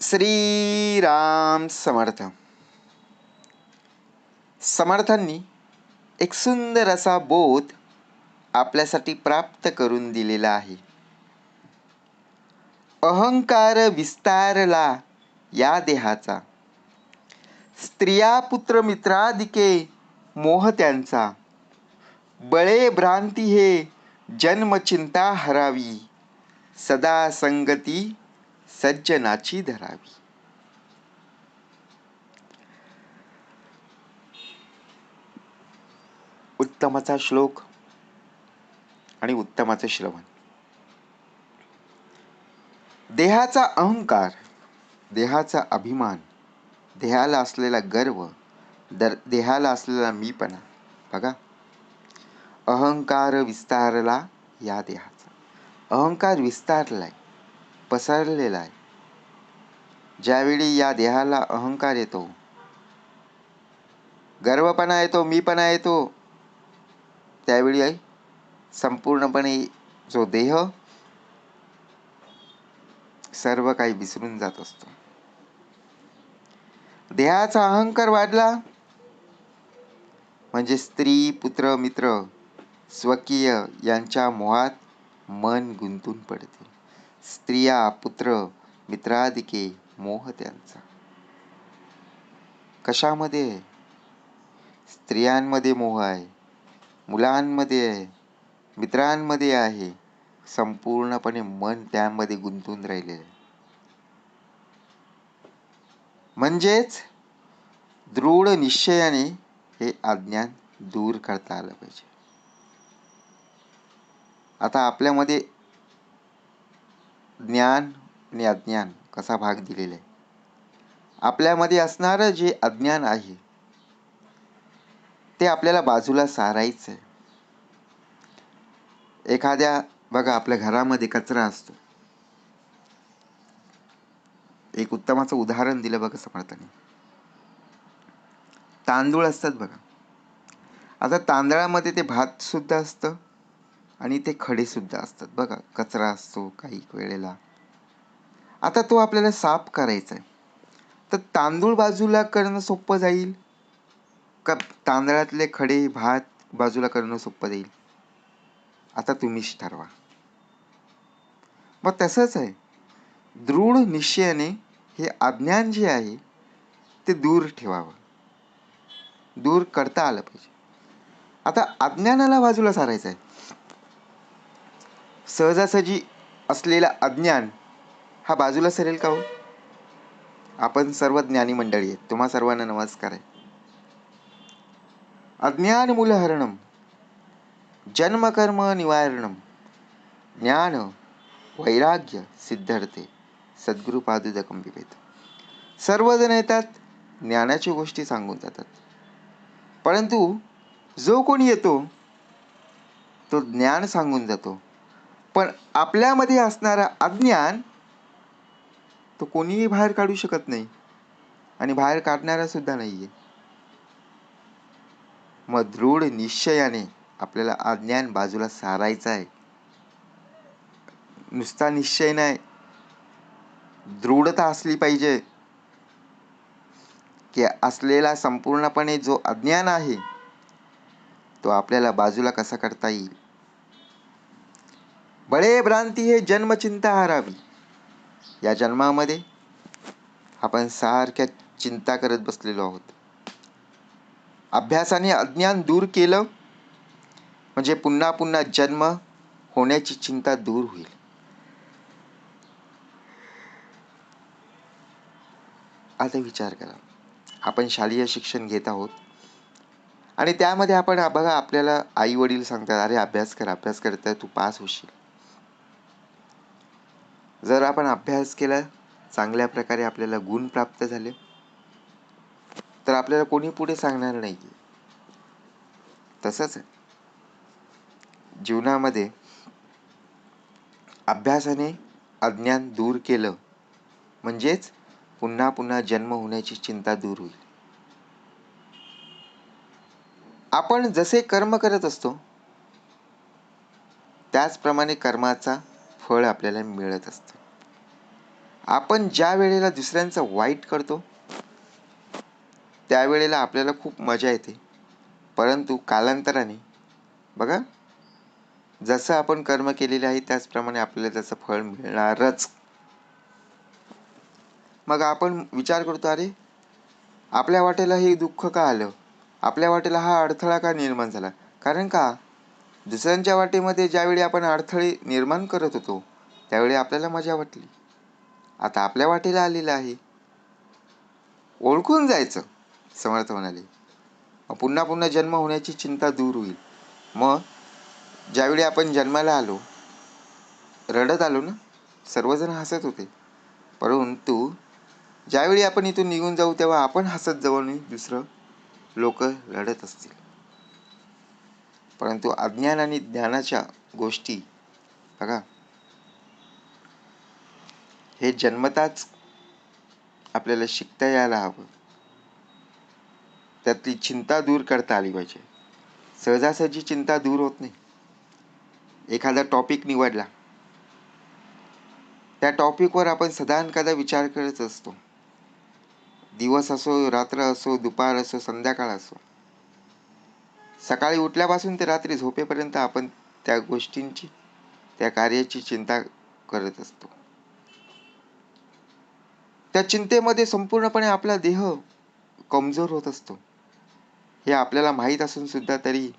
श्रीराम समर्थ. समर्थांनी एक सुंदर असा बोध आपल्यासाठी प्राप्त करून दिलेला आहे. अहंकार विस्तारला या देहाचा स्त्रिया पुत्र मित्रादिके मोह त्यांचा बळे भ्रांती हे जन्मचिंता हरावी सदा संगती सज्जनाची धरावी. उत्तमाचा श्लोक आणि उत्तमाचे श्रवण. देहाचा अहंकार देहाचा अभिमान देहाला असलेला गर्व दर देहाला असलेला मीपणा. बघा. अहंकार विस्तारला या देहाचा. अहंकार विस्तारलाय. पसरलेला आहे. ज्यावेळी या देहाला अहंकार येतो गर्वपणा येतो मीपणा येतो त्यावेळी संपूर्णपणे जो देह सर्व काही विसरून जात असतो. देहाचा अहंकार वाढला म्हणजे स्त्री पुत्र मित्र स्वकीय यांच्या मोहात मन गुंतून पडते. स्त्रिया पुत्र मित्रादिके मोह त्यांचा. कशामध्ये? स्त्रियांमध्ये मोह आहे मुलांमध्ये आहे मित्रांमध्ये आहे. संपूर्णपणे मन त्यामध्ये गुंतून राहिले. आहे म्हणजेच दृढ निश्चयाने हे अज्ञान दूर करता आलं पाहिजे. आता आपल्यामध्ये ज्ञान आणि अज्ञान कसा भाग दिलेला आहे? आपल्यामध्ये असणारं जे अज्ञान आहे ते आपल्याला बाजूला सारायचं आहे. एखाद्या बघा आपल्या घरामध्ये कचरा असतो. एक उत्तमाचं उदाहरण दिलं बघा समर्थाने. तांदूळ असतात बघा. आता तांदळामध्ये ते भात सुद्धा असतं. आणि ते खडे सुद्धा असतात. बघा कचरा असतो काही वेळेला. आता तो आपल्याला साफ करायचा आहे तर तांदूळ बाजूला करणं सोपं जाईल? का तांदळातले खडे भात बाजूला करणं सोपं जाईल? आता तुम्हीच ठरवा. मग तसंच आहे. दृढ निश्चयाने हे अज्ञान जे आहे ते दूर ठेवावं. दूर करता आलं पाहिजे. आता अज्ञानाला बाजूला सारायचं आहे सहजासहजी असलेला अज्ञान हा बाजूला सरेल का हो? आपण सर्व ज्ञानी मंडळी आहेत. तुम्हा सर्वांना नमस्कार आहे. अज्ञान मूलहरणम जन्मकर्म निवारणम ज्ञान वैराग्य सिद्धार्थे सद्गुरू पादुदकम विवेद सर्वजण येतात ज्ञानाची गोष्टी सांगून जातात. परंतु जो कोणी येतो तो ज्ञान सांगून जातो. पण आपल्यामध्ये असणारा अज्ञान तो कोणीही बाहेर काढू शकत नाही. आणि बाहेर काढणारा सुद्धा नाही आहे मग दृढ निश्चयाने आपल्याला अज्ञान बाजूला सारायचं आहे. नुसता निश्चय नाही. दृढता असली पाहिजे. की असलेला संपूर्णपणे जो अज्ञान आहे तो आपल्याला बाजूला कसा करता येईल? बळे भ्रांती हे जन्मचिंता हरावी या जन्मामध्ये आपण सारख्या चिंता करत बसलेलो आहोत. अभ्यासाने अज्ञान दूर केलं म्हणजे पुन्हा पुन्हा जन्म होण्याची चिंता दूर होईल. आता विचार करा. आपण शालेय शिक्षण घेत आहोत आणि त्यामध्ये आपण बघा आपल्याला आई वडील सांगतात अरे अभ्यास कर अभ्यास करताय तू पास होशील. जर आपण अभ्यास केला चांगल्या प्रकारे आपल्याला गुण प्राप्त झाले तर आपल्याला कोणी पुढे सांगणार नाही. तसंच जीवनामध्ये अभ्यासाने अज्ञान दूर केलं म्हणजेच पुन्हा पुन्हा जन्म होण्याची चिंता दूर होईल. आपण जसे कर्म करत असतो त्याचप्रमाणे कर्माचा फळ आपल्याला मिळत असतं. आपण ज्या वेळेला दुसऱ्यांचं वाईट करतो त्यावेळेला आपल्याला खूप मजा येते. परंतु कालांतराने बघा जसं आपण कर्म केलेले आहे त्याचप्रमाणे आपल्याला त्याचं फळ मिळणारच. मग आपण विचार करतो अरे आपल्या वाटेला हे दुःख का आलं? आपल्या वाटेला हा अडथळा का निर्माण झाला? कारण का? दुसऱ्यांच्या वाटेमध्ये ज्यावेळी आपण अडथळे निर्माण करत होतो त्यावेळी आपल्याला मजा वाटली. आता आपल्या वाटेला आलेलं आहे. ओळखून जायचं समर्थ म्हणाले. मग पुन्हा पुन्हा जन्म होण्याची चिंता दूर होईल. मग ज्यावेळी आपण जन्माला आलो रडत आलो ना सर्वजण हसत होते. परंतु ज्यावेळी आपण इथून निघून जाऊ तेव्हा आपण हसत जवळ दुसरं लोक रडत असतील. परंतु अज्ञान आणि ज्ञानाच्या गोष्टी बघा. हे जन्मताच आपल्याला शिकता यायला हवं. त्यातली चिंता दूर करता आली पाहिजे. सहजासहजी चिंता दूर होत नाही. एखादा टॉपिक निवडला. त्या टॉपिकवर आपण सदांकदा विचार करत असतो. दिवस असो रात्र असो दुपार असो संध्याकाळ असो. सकाळी उठल्यापासून ते रात्री झोपेपर्यंत आपण त्या गोष्टींची त्या कार्याची चिंता करत असतो. त्या चिंतेमध्ये संपूर्णपणे आपला देह कमजोर होत असतो. हे आपल्याला माहीत असून सुद्धा तरी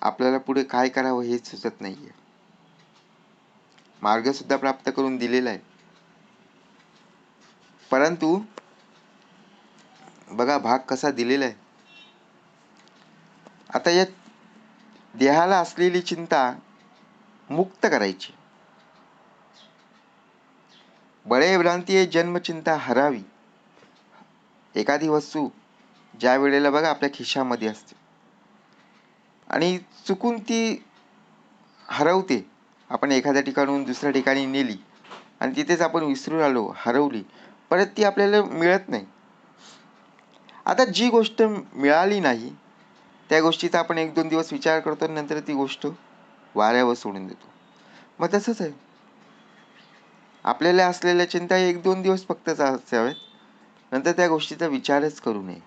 आपल्याला पुढे काय करावं हे सुचत नाहीये. मार्ग सुद्धा प्राप्त करून दिलेला आहे. परंतु बघा भाग कसा दिलेला आहे. आता या देहाला असलेली चिंता मुक्त करायची. बळे भ्रांती जन्मचिंता हरावी. एखादी वस्तू ज्या वेळेला बघा आपल्या खिशामध्ये असते. आणि चुकून ती हरवते. आपण एखाद्या ठिकाणून दुसऱ्या ठिकाणी नेली आणि तिथेच आपण विसरून आलो हरवली. परत ती आपल्याला मिळत नाही. आता जी गोष्ट मिळाली नाही त्या गोष्टीचा आपण एक दोन दिवस विचार करतो नंतर ती गोष्ट वाऱ्यावर सोडून देतो. मग तसंच आहे. आपल्याला असलेल्या चिंता एक दोन दिवस फक्त असाव्यात. नंतर त्या गोष्टीचा विचारच करू नये.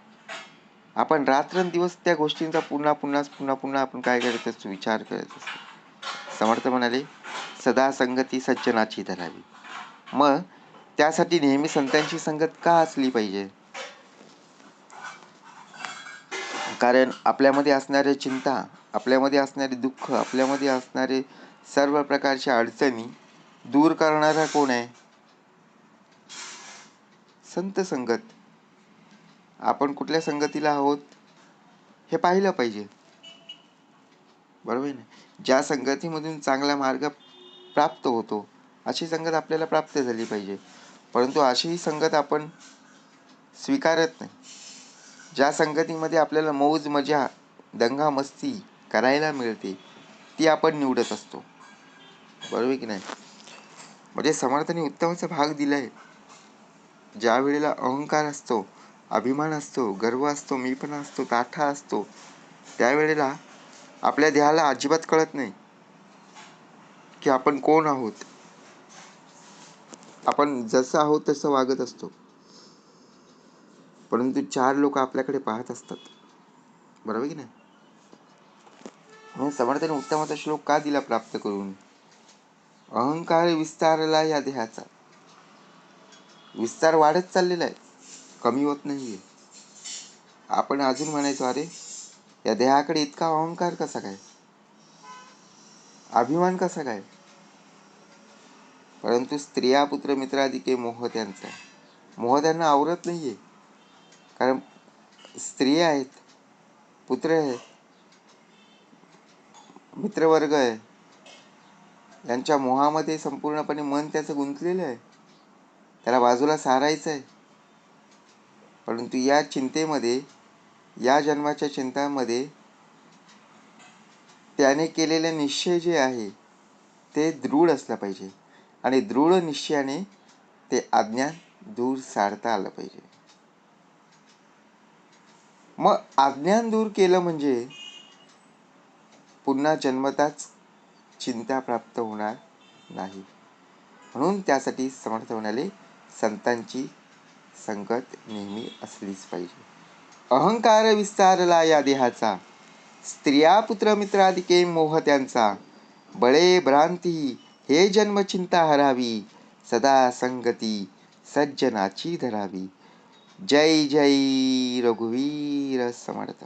आपण रात्रंदिवस त्या गोष्टींचा पुन्हा पुन्हा पुन्हा पुन्हा आपण काय करत असतो? विचार करत असतो. समर्थ म्हणाले सदा संगती सज्जनाची धरावी. मग त्यासाठी नेहमी संतांची संगत का असली पाहिजे? कारण आपल्यामध्ये असणाऱ्या चिंता आपल्यामध्ये असणारे दुःख आपल्यामध्ये असणारे सर्व प्रकारच्या अडचणी दूर करणारा कोण आहे? संत संगत. आपण कुठल्या संगतीला आहोत हे पाहिलं पाहिजे. बरोबर ना? ज्या संगतीमधून चांगला मार्ग प्राप्त होतो अशी संगत आपल्याला प्राप्त झाली पाहिजे. परंतु अशीही संगत आपण स्वीकारत नाही. ज्या संगतीमध्ये आपल्याला मौज मजा दंगा मस्ती करायला मिळते ती आपण निवडत असतो. बरोबर की नाही? म्हणजे समर्थाने उत्तमाचा भाग दिलाय. ज्या वेळेला अहंकार असतो अभिमान असतो गर्व असतो मी पण असतो ताठा असतो त्यावेळेला आपल्या देहाला अजिबात कळत नाही की आपण कोण आहोत. आपण जसं आहोत तसं वागत असतो. परंतु चार लोक आपल्याकडे पाहत असतात. बरोबर की नाही? म्हणून समर्थाने उत्तमाचा श्लोक का दिला प्राप्त करून? अहंकार विस्तारला या देहाचा. विस्तार वाढत चाललेला आहे. कमी होत नाहीये. आपण अजून म्हणायचो अरे या देहाकडे इतका अहंकार कसा काय? अभिमान कसा काय? परंतु स्त्रिया पुत्र मित्राधिके मोह त्यांचा. मोह त्यांना आवरत नाहीये. कारण स्त्री आहेत पुत्र आहेत मित्रवर्ग आहे. यांच्या मोहामध्ये संपूर्णपणे मन त्याचं गुंतलेलं आहे. त्याला बाजूला सारायचं आहे. परंतु या चिंतेमध्ये या जन्माच्या चिंतामध्ये त्याने केलेले निश्चय जे आहे ते दृढ असलं पाहिजे. आणि दृढ निश्चयाने ते अज्ञान दूर सारता आलं पाहिजे. मग अज्ञान दूर केलं म्हणजे? पुन्हा जन्मताच चिंता प्राप्त होणार नाही. म्हणून त्यासाठी समर्थ म्हणाले संतांची संगत नेहमी असलीच पाहिजे. अहंकार विस्तारला या देहाचा. स्त्रिया पुत्र मित्रादिके मोह त्यांचा. बळे भ्रांती हे जन्मचिंता हरावी. सदा संगती सज्जनाची धरावी. जय जय रघुवीर समर्थ